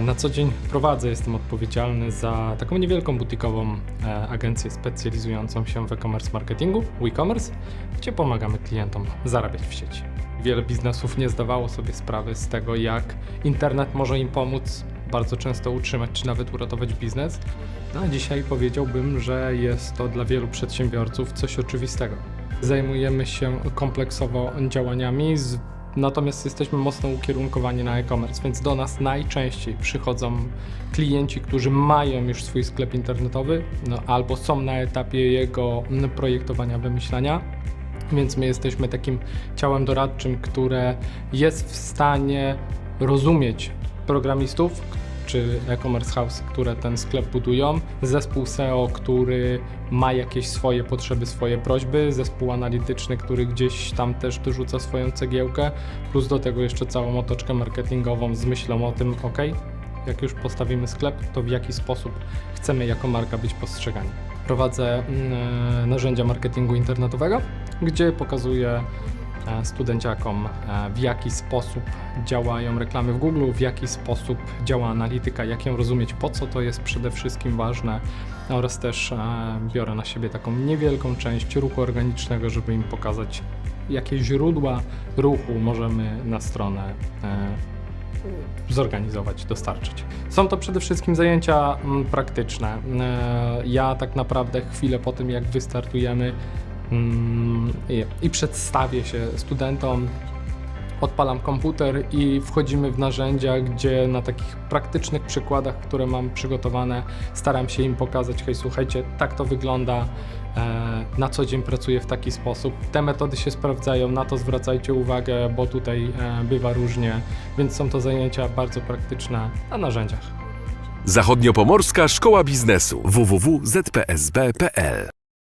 Na co dzień prowadzę, jestem odpowiedzialny za taką niewielką butikową e, agencję specjalizującą się w e-commerce marketingu, e-commerce, gdzie pomagamy klientom zarabiać w sieci. Wiele biznesów nie zdawało sobie sprawy z tego, jak internet może im pomóc bardzo często utrzymać czy nawet uratować biznes. No, a dzisiaj powiedziałbym, że jest to dla wielu przedsiębiorców coś oczywistego. Zajmujemy się kompleksowo działaniami, z, natomiast jesteśmy mocno ukierunkowani na e-commerce, więc do nas najczęściej przychodzą klienci, którzy mają już swój sklep internetowy no, albo są na etapie jego projektowania, wymyślania. Więc my jesteśmy takim ciałem doradczym, które jest w stanie rozumieć programistów, czy e-commerce house, które ten sklep budują, zespół SEO, który ma jakieś swoje potrzeby, swoje prośby, zespół analityczny, który gdzieś tam też dorzuca swoją cegiełkę, plus do tego jeszcze całą otoczkę marketingową z myślą o tym, ok, jak już postawimy sklep, to w jaki sposób chcemy jako marka być postrzegani. Prowadzę mm, narzędzia marketingu internetowego, gdzie pokazuję e, studenciakom, e, w jaki sposób działają reklamy w Google, w jaki sposób działa analityka, jak ją rozumieć, po co to jest przede wszystkim ważne oraz też e, biorę na siebie taką niewielką część ruchu organicznego, żeby im pokazać, jakie źródła ruchu możemy na stronę e, zorganizować, dostarczyć. Są to przede wszystkim zajęcia praktyczne. E, Ja tak naprawdę chwilę po tym, jak wystartujemy i, i przedstawię się studentom, odpalam komputer i wchodzimy w narzędzia, gdzie na takich praktycznych przykładach, które mam przygotowane, staram się im pokazać, hej, słuchajcie, tak to wygląda, e, na co dzień pracuję w taki sposób. Te metody się sprawdzają, na to zwracajcie uwagę, bo tutaj e, bywa różnie, więc są to zajęcia bardzo praktyczne na narzędziach. Zachodniopomorska Szkoła Biznesu www.zpsb.pl